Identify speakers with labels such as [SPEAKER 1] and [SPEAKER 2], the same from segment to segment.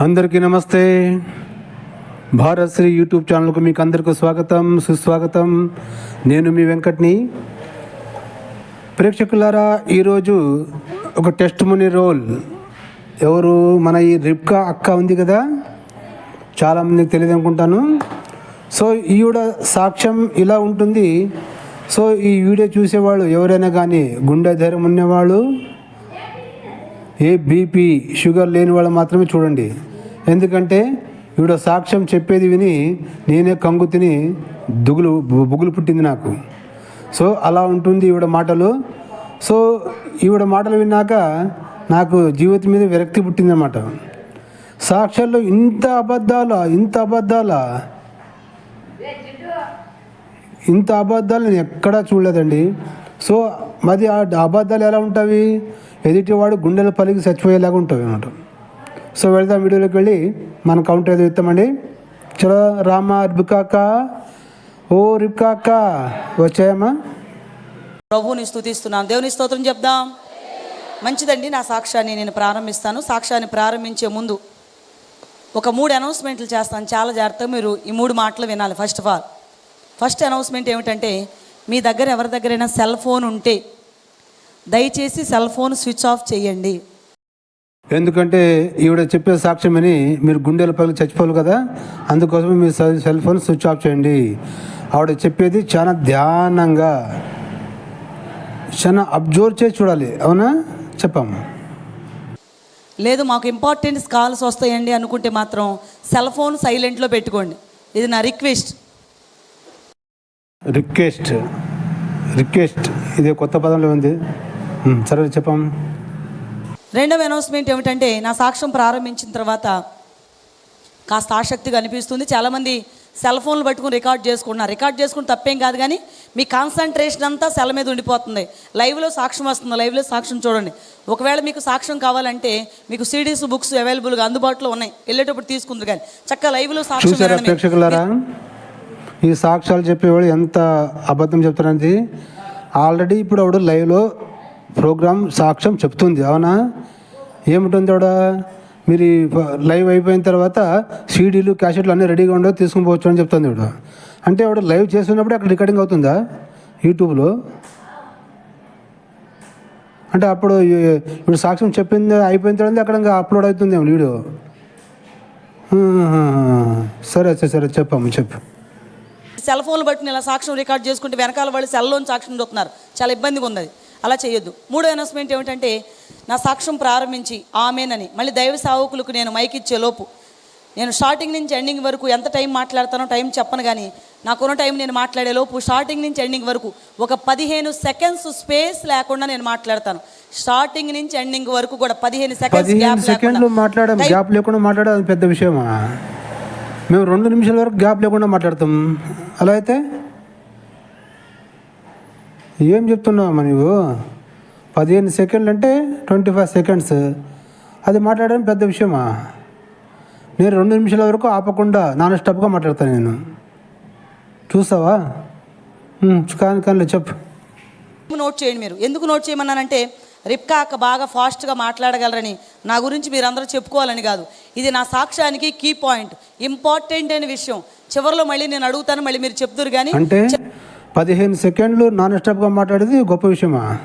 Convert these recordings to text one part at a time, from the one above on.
[SPEAKER 1] అందరికీ నమస్తే. భారత్ శ్రీ యూట్యూబ్ ఛానల్కు మీకు అందరికీ స్వాగతం సుస్వాగతం. నేను మీ వెంకట్ని. ప్రేక్షకులారా ఈరోజు ఒక టెస్ట్ మనీ రోల్. ఎవరు? మన ఈ రిబ్కా అక్క ఉంది కదా? చాలామందికి తెలియదు అనుకుంటాను. సో ఈవిడ సాక్ష్యం ఇలా ఉంటుంది. సో ఈ వీడియో చూసేవాళ్ళు ఎవరైనా కానీ గుండె ధైర్యం ఉన్నవాళ్ళు ఏ బీపీ షుగర్ లేని వాళ్ళు మాత్రమే చూడండి. ఎందుకంటే ఈవిడ సాక్ష్యం చెప్పేది విని నేనే కంగు తిని దుగులు బుగులు పుట్టింది నాకు. సో అలా ఉంటుంది ఈవిడ మాటలు. సో ఈవిడ మాటలు విన్నాక నాకు జీవితం మీద విరక్తి పుట్టిందన్నమాట. సాక్ష్యాల్లో ఇంత అబద్ధాల ఇంత అబద్ధాల. ఇంత అబద్ధాలు నేను ఎక్కడా చూడలేదండి. సో మరి ఆ అబద్ధాలు ఎలా ఉంటాయి ఎదుటివాడు గుండెలు పలికి చచ్చిపోయేలాగా ఉంటాయి అన్నమాట సో వెళ్దాం వీడియోలోకి వెళ్ళి మన కౌంటర్ ఏదో ఇస్తామండి చలో రామ రిబ్కాక ఓ రిబ్కాక వచ్చాయమ్మా.
[SPEAKER 2] ప్రభుని స్థుతిస్తున్నాం దేవుని స్తోత్రం చెప్దాం. మంచిదండి నా సాక్ష్యాన్ని నేను ప్రారంభిస్తాను. సాక్ష్యాన్ని ప్రారంభించే ముందు ఒక మూడు అనౌన్స్మెంట్లు చేస్తాను. చాలా జాగ్రత్తగా మీరు ఈ మూడు మాటలు వినాలి. First of all first announcement ఏమిటంటే మీ దగ్గర ఎవరి దగ్గరైనా సెల్ ఫోన్ ఉంటే దయచేసి సెల్ ఫోన్ స్విచ్ ఆఫ్ చేయండి.
[SPEAKER 1] ఎందుకంటే ఈవిడ చెప్పే సాక్ష్యం అని మీరు గుండెల పలికి చచ్చిపోవాలి కదా అందుకోసం మీ సెల్ ఫోన్ స్విచ్ ఆఫ్ చేయండి. ఆవిడ చెప్పేది చాలా ధ్యానంగా. చాలా అబ్జర్వ్ చేసి చూడాలి అవునా? చెప్పమ్మా.
[SPEAKER 2] లేదు మాకు ఇంపార్టెంట్ కాల్స్ వస్తాయండి అనుకుంటే మాత్రం సెల్ ఫోన్ సైలెంట్లో పెట్టుకోండి. ఇది నా రిక్వెస్ట్
[SPEAKER 1] రిక్వెస్ట్ రిక్వెస్ట్ ఇది కొత్త పదంలో ఉంది. సరే చెప్పమ్మా.
[SPEAKER 2] రెండవ అనౌన్స్మెంట్ ఏమిటంటే నా సాక్ష్యం ప్రారంభించిన తర్వాత కాస్త ఆసక్తిగా అనిపిస్తుంది. చాలామంది సెల్ ఫోన్లు పట్టుకుని రికార్డ్ చేసుకుంటున్నారు. రికార్డ్ చేసుకుని తప్పేం కాదు కానీ మీ కాన్సన్ట్రేషన్ అంతా సెల్ మీద ఉండిపోతుంది. లైవ్లో సాక్ష్యం వస్తుంది. లైవ్లో సాక్ష్యం చూడండి. ఒకవేళ మీకు సాక్ష్యం కావాలంటే మీకు సిడీస్ బుక్స్ అవైలబుల్గా అందుబాటులో ఉన్నాయి. వెళ్ళేటప్పుడు తీసుకుంది కానీ చక్కగా లైవ్లో సాక్ష్యం.
[SPEAKER 1] ప్రేక్షకులారా? ఈ సాక్ష్యాలు చెప్పేవాడు ఎంత అబద్ధం చెప్తారంటే ఆల్రెడీ ఇప్పుడు ఆవిడ లైవ్లో ప్రోగ్రామ్ సాక్ష్యం చెప్తుంది. అవునా? ఏముంటుంది ఆవిడ? మీరు లైవ్ అయిపోయిన తర్వాత సీడీలు క్యాసెట్లు అన్నీ రెడీగా ఉండవు తీసుకుని పోవచ్చు అని చెప్తుంది ఆవిడ. అంటే ఆవిడ లైవ్ చేస్తున్నప్పుడు అక్కడ రికార్డింగ్ అవుతుందా? యూట్యూబ్లో? అంటే అప్పుడు ఇప్పుడు సాక్ష్యం చెప్పింది అయిపోయిన తర్వాత అక్కడ ఇంకా అప్లోడ్ అవుతుంది వీడియో. సరే సరే సరే చెప్పమ్మా చెప్పు.
[SPEAKER 2] సెల్ ఫోన్లు బట్టి ఇలా సాక్ష్యం రికార్డ్ చేసుకుంటే వెనకాల వాళ్ళు సెల్లోని సాక్ష్యం చూస్తున్నారు. చాలా ఇబ్బందిగా ఉంది అది. అలా చేయొద్దు. మూడో అనౌన్స్మెంట్ ఏమిటంటే నా సాక్ష్యం ప్రారంభించి ఆమెనని. మళ్ళీ దైవ సావకులకు నేను మైక్ ఇచ్చే లోపు. నేను స్టార్టింగ్ నుంచి ఎండింగ్ వరకు ఎంత టైం మాట్లాడతానో టైం చెప్పను కానీ నాకున్న టైం నేను మాట్లాడే లోపు స్టార్టింగ్ నుంచి ఎండింగ్ వరకు ఒక పదిహేను సెకండ్స్ స్పేస్ లేకుండా నేను మాట్లాడతాను. స్టార్టింగ్ నుంచి ఎండింగ్ వరకు కూడా పదిహేను సెకండ్స్
[SPEAKER 1] పదిహేను
[SPEAKER 2] గ్యాప్
[SPEAKER 1] సెకండ్లు మాట్లాడడం గ్యాప్ లేకుండా మాట్లాడడం పెద్ద విషయమా? మేము రెండు నిమిషాల వరకు గ్యాప్ లేకుండా మాట్లాడతాం. అలా అయితే? ఏం చెప్తున్నావమ్మా నువ్వు పదిహేను సెకండ్లు అంటే ట్వంటీ ఫైవ్ సెకండ్స్. అది మాట్లాడడం పెద్ద విషయమా? నేను రెండు నిమిషాల వరకు ఆపకుండా నాన్ స్టాప్గా మాట్లాడతాను నేను. చూసావా? కానీ కానీ చెప్పు.
[SPEAKER 2] నోట్ చేయండి మీరు? ఎందుకు నోట్ చేయమన్నానంటే రిప్కా అక్క బాగా ఫాస్ట్గా మాట్లాడగలరని నా గురించి మీరు అందరూ చెప్పుకోవాలని కాదు. ఇది నా సాక్ష్యానికి కీ పాయింట్. ఇంపార్టెంట్ అయిన విషయం. చివరిలో మళ్ళీ నేను అడుగుతాను మళ్ళీ మీరు చెప్తురు కానీ
[SPEAKER 1] అంటే? పదిహేను సెకండ్లు నాన్ స్టాప్గా మాట్లాడేది గొప్ప విషయమా?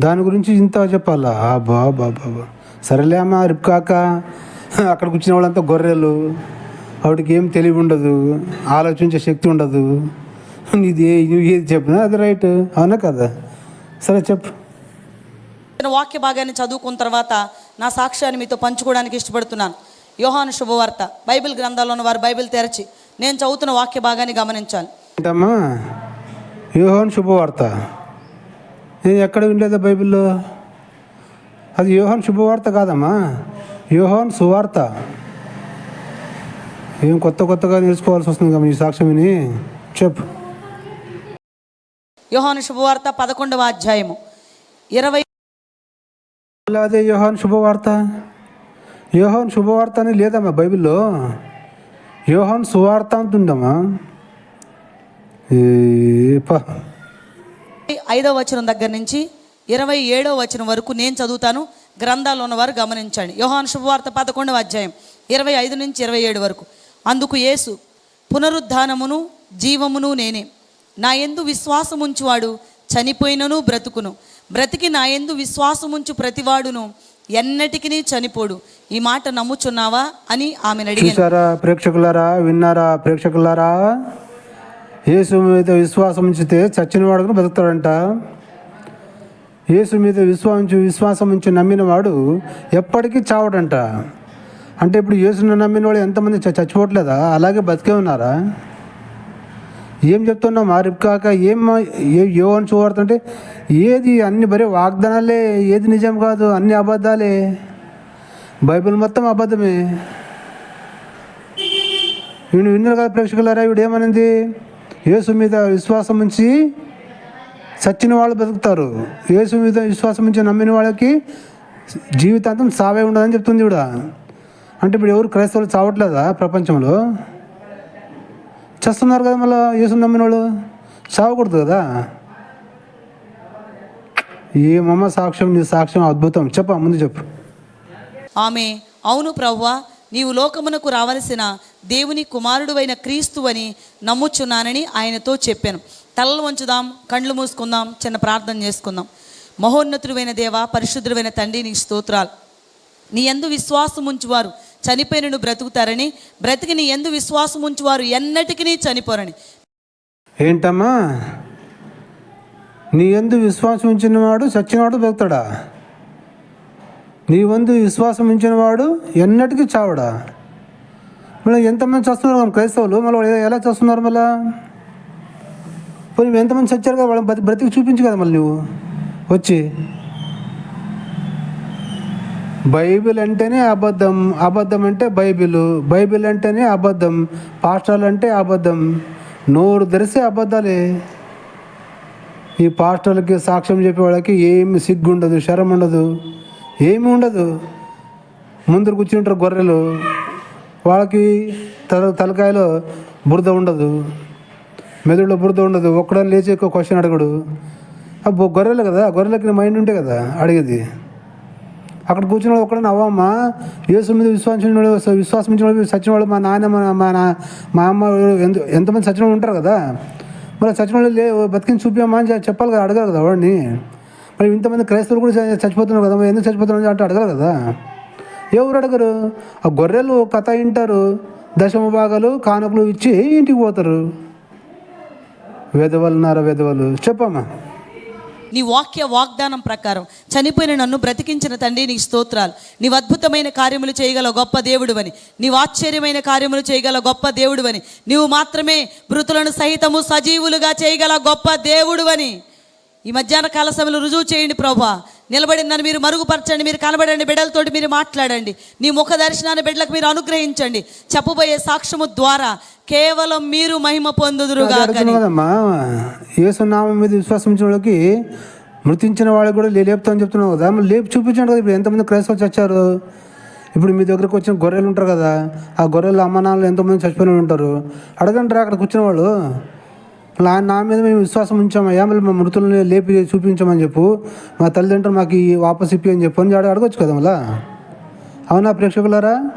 [SPEAKER 1] దాని గురించి ఇంత చెప్పాలా? బా బా బాబా సరేలే అమ్మా రిప్కాక అక్కడ కూర్చున్న వాళ్ళంతా గొర్రెలు. ఆవిడకి ఏం తెలివి ఉండదు. ఆలోచించే శక్తి ఉండదు. ఇది నువ్వు ఏది చెప్పినా అది రైట్. అవునా కదా? సరే చెప్పు.
[SPEAKER 2] నేను వాక్య భాగాన్ని చదువుకున్న తర్వాత నా సాక్ష్యాన్ని మీతో పంచుకోవడానికి ఇష్టపడుతున్నాను. యోహాను శుభవార్త. బైబిల్ గ్రంథాల్లో ఉన్న వారు బైబిల్ తెరచి నేను చదువుతున్న వాక్య భాగాన్ని గమనించాలి.
[SPEAKER 1] ఏంటమ్మా? యోహాన్ శుభవార్త. నేను ఎక్కడ వినలేదా బైబిల్లో? అది యోహాన్ శుభవార్త కాదమ్మా. యోహాన్ సువార్త. ఏం కొత్త కొత్తగా నేర్చుకోవాల్సి వస్తుంది కదా ఈ సాక్ష్యం విని? చెప్పు.
[SPEAKER 2] యోహాను శుభవార్త పదకొండవ అధ్యాయము. ఇరవై
[SPEAKER 1] అదే యోహాన్ శుభవార్త? యోహాన్ శుభవార్త అని లేదమ్మా బైబిల్లో. యోహన్ సువార్త అంటుందమ్మా ఐదో
[SPEAKER 2] ఐదవ వచనం దగ్గర నుంచి ఇరవై ఏడవ వచనం వరకు నేను చదువుతాను. గ్రంథాలు ఉన్నవారు గమనించండి. యోహాన్ శుభవార్త పదకొండవ అధ్యాయం ఇరవై ఐదు నుంచి ఇరవై ఏడు వరకు. అందుకు యేసు పునరుద్ధానమును జీవమును నేనే. నా యందు విశ్వాసముంచువాడు చనిపోయినను బ్రతుకును. బ్రతికి నా యందు విశ్వాసముంచు ప్రతివాడును ఎన్నటికి చనిపోడు. ఈ మాట నమ్ముచున్నావా అని ఆమెను అడిగాను.
[SPEAKER 1] చూసారా ప్రేక్షకులారా విన్నారా ప్రేక్షకులారా? యేసు మీద విశ్వాసం ఉంచితే చచ్చిన వాడుకు బతుకుతాడంట. యేసు మీద విశ్వాసం విశ్వాసం ఉంచి నమ్మిన వాడు ఎప్పటికీ చావడంట. అంటే ఇప్పుడు యేసును నమ్మిన వాళ్ళు ఎంతమంది చ- చచ్చిపోవట్లేదా? అలాగే బతికే ఉన్నారా? ఏం చెప్తున్నావు మా కాక? ఏం ఏ యోని చూడుతుంటే ఏది అన్ని బరే వాగ్దానాలే ఏది నిజం కాదు అన్ని అబద్ధాలే. బైబిల్ మొత్తం అబద్ధమే. వీడు విన్నారు కదా ప్రేక్షకులారా వీడు ఏమనింది? యేసు మీద విశ్వాసం ఉంచి చచ్చిన వాళ్ళు బతుకుతారు. యేసు మీద విశ్వాసం ఉంచి నమ్మిన వాళ్ళకి జీవితాంతం సావే ఉండదని చెప్తుంది ఇవిడ అంటే ఇప్పుడు ఎవరు క్రైస్తవులు చావట్లేదా ప్రపంచంలో? చేస్తున్నారు కదా మళ్ళీ యేసు నమ్మిన వాళ్ళు చావకూడదు కదా? ఏమమ్మ సాక్ష్యం నీ సాక్ష్యం అద్భుతం. చెప్ప ముందు చెప్పు.
[SPEAKER 2] ఆమె అవును ప్రవ్వా నీవు లోకమునకు రావలసిన దేవుని కుమారుడువైన క్రీస్తు అని నమ్ముచున్నానని ఆయనతో చెప్పాను. తలలు వంచుదాం కండ్లు మూసుకుందాం చిన్న ప్రార్థన చేసుకుందాం. మహోన్నతుడైన దేవ పరిశుద్ధుడైన తండ్రి నీ స్తోత్రాలు. నీ ఎందు విశ్వాసం ఉంచువారు చనిపోయినను బ్రతుకుతారని బ్రతికి నీ ఎందు విశ్వాసం ఉంచి వారు ఎన్నటికీ చనిపోరని.
[SPEAKER 1] ఏంటమ్మా? నీ ఎందు విశ్వాసం ఉంచినవాడు చచ్చినవాడు బ్రతుకుతాడా? నీ వందు విశ్వాసం ఉంచినవాడు ఎన్నటికీ చావడా? మళ్ళీ ఎంతమంది చేస్తున్నారు క్రైస్తవులు? మళ్ళీ ఎలా చేస్తున్నారు మళ్ళా? పోనీ ఎంతమంది చచ్చారు కదా వాళ్ళని బ్రతి బ్రతికి చూపించు కదా మళ్ళీ నువ్వు. వచ్చి. బైబిల్ అంటేనే అబద్ధం. అబద్ధం అంటే బైబిల్. బైబిల్ అంటేనే అబద్ధం. పాస్టర్లు అంటే అబద్ధం. నోరు తెరిసే అబద్ధాలే. ఈ పాస్టర్లకి సాక్ష్యం చెప్పే వాళ్ళకి ఏమి సిగ్గు ఉండదు శరం ఉండదు ఏమి ఉండదు. ముందర కూర్చుంటారు గొర్రెలు. వాళ్ళకి తల తలకాయలో బురద ఉండదు. మెదడులో బురద ఉండదు. ఒక్కడని లేచి ఎక్కువ క్వశ్చన్ అడగడు. అబ్బో గొర్రెలు కదా? గొర్రెలకి మైండ్ ఉంటే కదా? అడిగేది. అక్కడ కూర్చున్న వాడు ఒక్కడని అవ్వమ్మ యేసు మీద విశ్వాసించిన విశ్వాసం వాడు సచిన వాడు మా నాన్న మా నా మా అమ్మ ఎంత ఎంతమంది సచిన వాళ్ళు ఉంటారు కదా? మరి సచిన వాళ్ళు లే బతికిని చూపించమ్మా అని చెప్పాలి కదా అడగాలి కదా వాడిని. మరి ఇంతమంది క్రైస్తవులు కూడా చచ్చిపోతున్నారు కదా ఎందుకు చచ్చిపోతున్నారు అంటే అడగాలి కదా? ఎవరు అడగరు? ఆ గొర్రెలు కథ వింటారు దశమ భాగాలు కానుకలు ఇచ్చి ఇంటికి పోతారు. వేదవలున్నారా వెధవలు చెప్పమ్మా.
[SPEAKER 2] నీ వాక్య వాగ్దానం ప్రకారం చనిపోయిన నన్ను బ్రతికించిన తండ్రి నీ స్తోత్రాలు. నీవు అద్భుతమైన కార్యములు చేయగల గొప్ప దేవుడువని. నీవు ఆశ్చర్యమైన కార్యములు చేయగల గొప్ప దేవుడు అని నీవు మాత్రమే మృతులను సహితము సజీవులుగా చేయగల గొప్ప దేవుడువని. ఈ మధ్యాహ్న కాల సమయంలో రుజువు చేయండి ప్రభా. నిలబడి నన్ను మీరు మరుగుపరచండి మీరు కనబడండి బిడ్డలతోటి మీరు మాట్లాడండి. నీ ముఖ దర్శనాన్ని బిడ్డలకు మీరు అనుగ్రహించండి. చెప్పబోయే సాక్ష్యము ద్వారా కేవలం మీరు మహిమ పొందుదురుగా
[SPEAKER 1] ఏసునామం మీద విశ్వాసం వాళ్ళకి మృతించిన వాళ్ళకి కూడా లేపుతామని చెప్తున్నావు కదా. లేపు చూపించండి కదా ఇప్పుడు ఎంతమంది క్రైస్తవులు చచ్చారు. ఇప్పుడు మీ దగ్గరకు వచ్చిన గొర్రెలు ఉంటారు కదా ఆ గొర్రెలు అమ్మ నాన్నలు ఎంతమంది చచ్చిపోయిన వాళ్ళు ఉంటారు. అడగండి రా అక్కడ కూర్చున్న వాళ్ళు. నా నా మీద మేము విశ్వాసం ఉంచామయ్యా మళ్ళీ మా మృతులను లేపి చూపించమని చెప్పు. మా తల్లిదండ్రులు మాకు ఈ వాపస్ ఇప్పి అని చెప్పు అని అడగ- అడగొచ్చు కదా మళ్ళా? అవునా ప్రేక్షకులారా?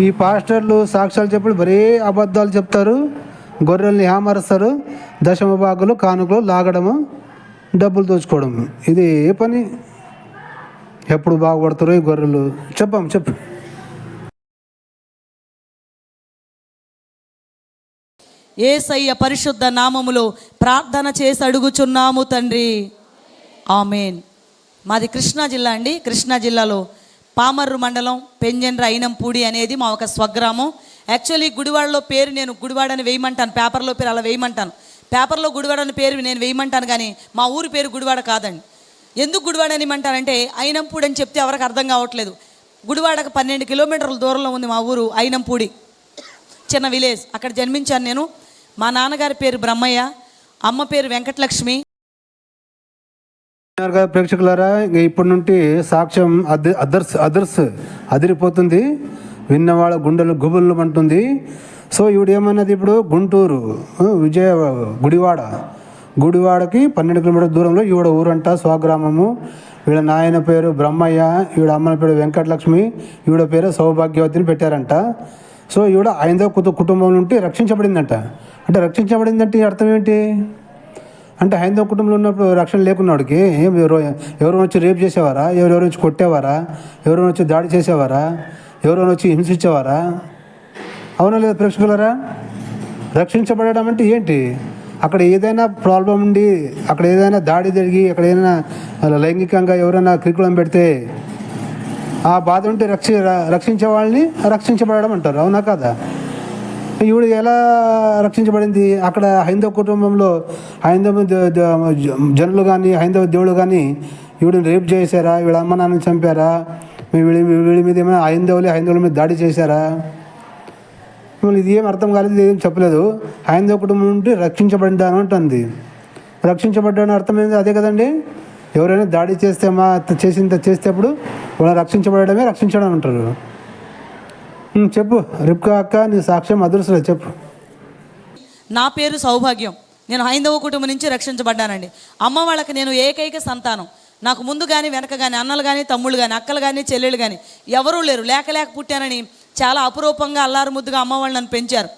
[SPEAKER 1] ఈ పాస్టర్లు సాక్ష్యాలు చెప్పుడు మరీ అబద్ధాలు చెప్తారు గొర్రెల్ని హామరుస్తారు దశమ భాగులు కానుకలు లాగడము డబ్బులు దోచుకోవడం ఇది ఏ పని? ఎప్పుడు బాగుపడతారో ఈ గొర్రెలు? చెప్పాం చెప్పు.
[SPEAKER 2] ఏసయ్య పరిశుద్ధ నామములో ప్రార్థన చేసి అడుగుచున్నాము తండ్రి. ఆమెన్. మాది కృష్ణా జిల్లా అండి. కృష్ణా జిల్లాలో పామర్రు మండలం పెంజండ్ర అయినంపూడి అనేది మా ఒక స్వగ్రామం. యాక్చువల్లీ గుడివాడలో పేరు నేను గుడివాడని వేయమంటాను. పేపర్లో పేరు అలా వేయమంటాను. పేపర్లో గుడివాడని పేరు నేను వేయమంటాను కానీ మా ఊరి పేరు గుడివాడ కాదండి. ఎందుకు గుడివాడ అని ఏమంటారంటే అయినంపూడి అని చెప్తే ఎవరికి అర్థం కావట్లేదు. గుడివాడకు పన్నెండు కిలోమీటర్ల దూరంలో ఉంది మా ఊరు అయినంపూడి చిన్న విలేజ్. అక్కడ జన్మించాను నేను. మా నాన్నగారి పేరు బ్రహ్మయ్య అమ్మ పేరు వెంకటలక్ష్మి.
[SPEAKER 1] ప్రేక్షకులారా ఇప్పటి నుండి సాక్ష్యం అదర్స్ అదర్స్ అదిరిపోతుంది. విన్నవాళ్ళ గుండెలు గుబుళ్ళు అంటుంది సో ఈవిడ ఏమన్నది ఇప్పుడు గుంటూరు విజయ గుడివాడ. గుడివాడకి పన్నెండు కిలోమీటర్ల దూరంలో ఈవిడ ఊరంట స్వగ్రామము. వీడ నాయన పేరు బ్రహ్మయ్య ఈవిడ అమ్మన పేరు వెంకటలక్ష్మి ఈవిడ పేరు సౌభాగ్యవతిని పెట్టారంట. సో ఈవిడ ఐదో కుత కుటుంబం నుండి రక్షించబడిందంట. అంటే రక్షించబడిందంటే ఈ అర్థం ఏంటి? అంటే హైందవ కుటుంబంలో ఉన్నప్పుడు రక్షణ లేకున్నాడికి ఏం ఎవరు ఎవరు వచ్చి రేపు చేసేవారా? ఎవరెవరు వచ్చి కొట్టేవారా? ఎవరైనా వచ్చి దాడి చేసేవారా? ఎవరైనా వచ్చి హింసించేవారా? అవునా లేదా ప్రేక్షకులరా? రక్షించబడడం అంటే ఏంటి? అక్కడ ఏదైనా ప్రాబ్లం ఉండి అక్కడ ఏదైనా దాడి జరిగి అక్కడ ఏదైనా లైంగికంగా ఎవరైనా క్రికులం పెడితే ఆ బాధ ఉంటే రక్షి రక్షించే వాళ్ళని రక్షించబడడం అంటారు. అవునా కాదా? ఈవిడ ఎలా రక్షించబడింది? అక్కడ హైందవ కుటుంబంలో హైందవ జనులు కానీ హైందవ దేవుడు కానీ ఈవిడని రేప్ చేశారా? వీళ్ళ అమ్మ నాన్నని చంపారా? వీళ్ళ వీళ్ళ మీద ఏమైనా హైందవులే హైందవుల మీద దాడి చేశారా? మిమ్మల్ని ఇది ఏం అర్థం కాలేదు ఏం చెప్పలేదు. హైందవ కుటుంబం నుండి రక్షించబడ్డాను అంటుంది. రక్షించబడ్డాను అర్థమైంది అదే కదండి? ఎవరైనా దాడి చేస్తే మా చేసిన చేసేటప్పుడు వాళ్ళని రక్షించబడమే రక్షించడం అంటారు. చెప్పు. రిప్కా అక్క నీ సాక్ష్యం అదృష్టం చెప్పు.
[SPEAKER 2] నా పేరు సౌభాగ్యం. నేను హైందవ కుటుంబం నుంచి రక్షించబడ్డానండి. అమ్మ వాళ్ళకి నేను ఏకైక సంతానం. నాకు ముందు కానీ వెనక కానీ అన్నలు కానీ తమ్ముళ్ళు కానీ అక్కలు కానీ చెల్లెళ్ళు కానీ ఎవరూ లేరు. లేక లేక పుట్టానని చాలా అపురూపంగా అల్లారు ముద్దుగా అమ్మ వాళ్ళు నన్ను పెంచారు.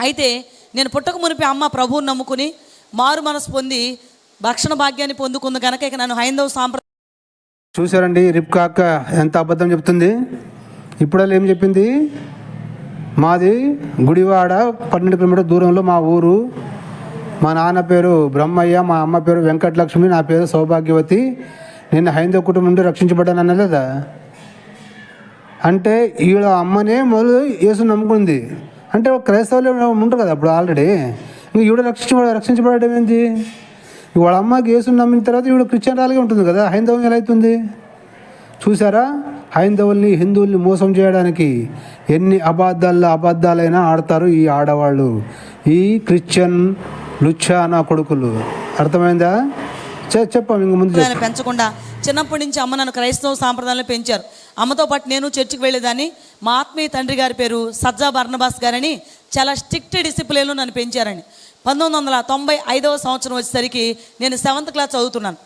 [SPEAKER 2] అయితే నేను పుట్టక మునిపి అమ్మ ప్రభువుని నమ్ముకుని మారు మనసు పొంది భక్షణ భాగ్యాన్ని పొందుకుంది కనుక ఇక నన్ను హైందవ సాంప్రదాయం
[SPEAKER 1] చూసారండి రిప్కా అక్క ఎంత అబద్ధం చెప్తుంది? ఇప్పుడల్లా ఏం చెప్పింది? మాది గుడివాడ పన్నెండు కిలోమీటర్ దూరంలో మా ఊరు. మా నాన్న పేరు బ్రహ్మయ్య మా అమ్మ పేరు వెంకటలక్ష్మి నా పేరు సౌభాగ్యవతి. నేను హైందవ కుటుంబం నుండి రక్షించబడ్డాను లేదా? అంటే వీళ్ళ అమ్మనే మొదలు యేసు నమ్ముకుంది. అంటే క్రైస్తవులు ఉంటారు కదా అప్పుడు ఆల్రెడీ? ఇంక ఈవిడ రక్షించబడ రక్షించబడడం ఏంటి వాళ్ళ అమ్మ యేసు నమ్మిన తర్వాత ఇవి క్రిస్టియన్ రాలిగా ఉంటుంది కదా హైందవం ఎలా అవుతుంది చూసారా హైందవుల్ని హిందువుల్ని మోసం చేయడానికి ఎన్ని అబద్ధాల్లో అబద్ధాలైనా ఆడతారు ఈ ఆడవాళ్ళు. ఈ క్రిస్టియన్ లుచ్చానా కొడుకులు. అర్థమైందా? చె- చెప్పాం ఇంక ముందు చెప్పు.
[SPEAKER 2] పెంచకుండా చిన్నప్పటి నుంచి అమ్మ నన్ను క్రైస్తవ సాంప్రదాయాలు పెంచారు. అమ్మతో పాటు నేను చర్చికి వెళ్ళేదాన్ని. మా ఆత్మీయ తండ్రి గారి పేరు సజ్జా బర్ణబాస్ గారని చాలా స్ట్రిక్ట్ డిసిప్లిన్లో నన్ను పెంచారని. పంతొమ్మిది వందల తొంభై ఐదవ సంవత్సరం వచ్చేసరికి నేను సెవెంత్ క్లాస్ చదువుతున్నాను.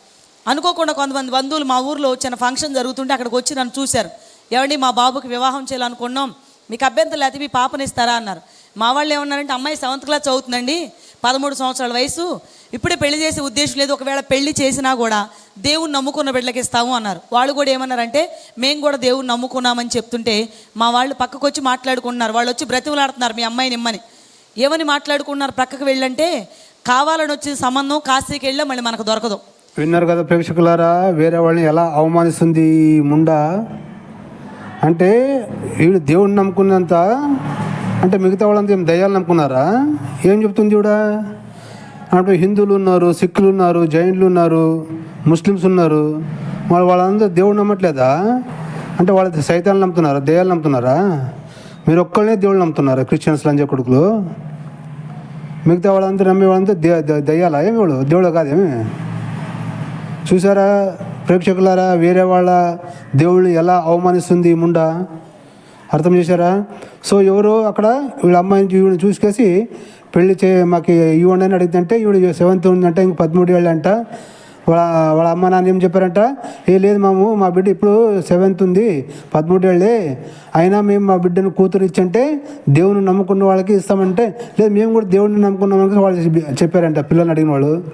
[SPEAKER 2] అనుకోకుండా కొంతమంది బంధువులు మా ఊర్లో చిన్న ఫంక్షన్ జరుగుతుంటే అక్కడికి వచ్చి నన్ను చూశారు. ఏమండి మా బాబుకి వివాహం చేయాలనుకున్నాం. మీకు అభ్యంతరం లేకపోతే మీ పాపనిస్తారా అన్నారు. మా వాళ్ళు ఏమన్నారంటే అమ్మాయి సెవెంత్ క్లాస్ చదువుతుందండి. పదమూడు సంవత్సరాల వయసు. ఇప్పుడే పెళ్ళి చేసే ఉద్దేశం లేదు. ఒకవేళ పెళ్ళి చేసినా కూడా దేవుని నమ్ముకున్న బిడ్డలకి ఇస్తాము అన్నారు. వాళ్ళు కూడా ఏమన్నారంటే మేము కూడా దేవుని నమ్ముకున్నామని చెప్తుంటే మా వాళ్ళు పక్కకు వచ్చి మాట్లాడుకుంటున్నారు. వాళ్ళు వచ్చి బ్రతిమలాడుతున్నారు మీ అమ్మాయిని ఇమ్మని. ఏమని మాట్లాడుకున్నారు ప్రక్కకు వెళ్ళంటే కావాలని వచ్చిన సంబంధం కాశీకి వెళ్ళా మళ్ళీ మనకు దొరకదు.
[SPEAKER 1] విన్నారు కదా ప్రేక్షకులారా వేరే వాళ్ళని ఎలా అవమానిస్తుంది ఈ అంటే వీడు దేవుడిని నమ్ముకున్నంత అంటే మిగతా వాళ్ళంతా ఏం దయ్యాలు నమ్ముకున్నారా? ఏం చెప్తుంది చూడా అంటే హిందువులు ఉన్నారు సిక్కులు ఉన్నారు జైన్లు ఉన్నారు ముస్లిమ్స్ ఉన్నారు. వాళ్ళు వాళ్ళందరూ దేవుడు నమ్మట్లేదా? అంటే వాళ్ళ సైతాన్ని నమ్ముతున్నారా దయ్యాలు నమ్ముతున్నారా? మీరు ఒక్కళ్ళనే దేవుళ్ళు నమ్ముతున్నారు? క్రిస్టియన్స్ లంజ కొడుకులు? మిగతా వాళ్ళంతా నమ్మే వాళ్ళంతా దే ద- దయ్యాలా? ఏమి వాళ్ళు? దేవుడు కాదేమి చూసారా ప్రేక్షకులారా వేరే వాళ్ళ దేవుళ్ళు ఎలా అవమానిస్తుంది ఈ ముండ? అర్థం చేశారా? సో ఎవరు అక్కడ వీళ్ళ అమ్మాయిని ఈవిని చూసుకేసి పెళ్ళి చే మాకు ఇవ్వండి అని అడిగితే ఈవిడ సెవెంత్ ఉందంటే ఇంక పదమూడు ఏళ్ళు అంట వాళ్ళ వాళ్ళ అమ్మ నాన్న ఏం చెప్పారంట? ఏ లేదు మాము మా బిడ్డ ఇప్పుడు సెవెంత్ ఉంది పదమూడేళ్ళే. అయినా మేము మా బిడ్డను కూతురు ఇచ్చంటే దేవుని నమ్ముకున్న వాళ్ళకి ఇస్తామంటే లేదు మేము కూడా దేవుడిని నమ్ముకున్నామని వాళ్ళు చెప్పారంట పిల్లల్ని అడిగిన వాళ్ళు.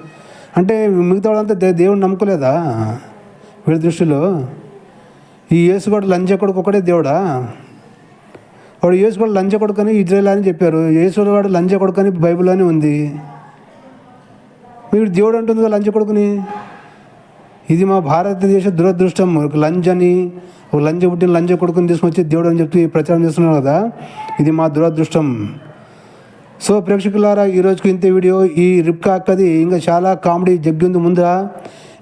[SPEAKER 1] అంటే మిగతా వాళ్ళంతా దే దేవుడిని నమ్ముకోలేదా? వీడి దృష్టిలో. ఈ యేసుగోడు లంజ కొడుకు ఒకటే దేవుడా? వాడు యేసుగోడు లంజ కొడుకు అని ఇజ్రాయల్ అని చెప్పారు. యేసుగాడు లంజ కొడుకు అని బైబిల్లోనే ఉంది. వీడు దేవుడు అంటుంది కదా కొడుకుని. ఇది మా భారతదేశ దురదృష్టం. ఒక లంజని ఒక లంచ పుట్టిన లంజ కొడుకుని తీసుకొచ్చి దేవుడు అని చెప్తూ ప్రచారం చేస్తున్నారు కదా ఇది మా దురదృష్టం. సో ప్రేక్షకులారా ఈరోజుకు ఇంత వీడియో ఈ రిప్కా అక్కది ఇంకా చాలా కామెడీ జగ్గి ఉంది ముందర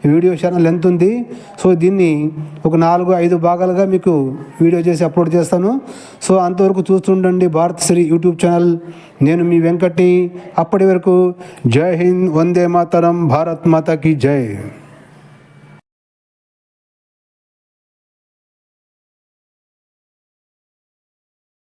[SPEAKER 1] వీడియో చాలా లెంత్ ఉంది. సో దీన్ని ఒక నాలుగు ఐదు భాగాలుగా మీకు వీడియో చేసి అప్లోడ్ చేస్తాను. సో అంతవరకు చూస్తుండండి భారత్ శ్రీ యూట్యూబ్ ఛానల్. నేను మీ వెంకట్ని. అప్పటి వరకు జై హింద్ వందే మాతరం భారత్ మాతాకి జై.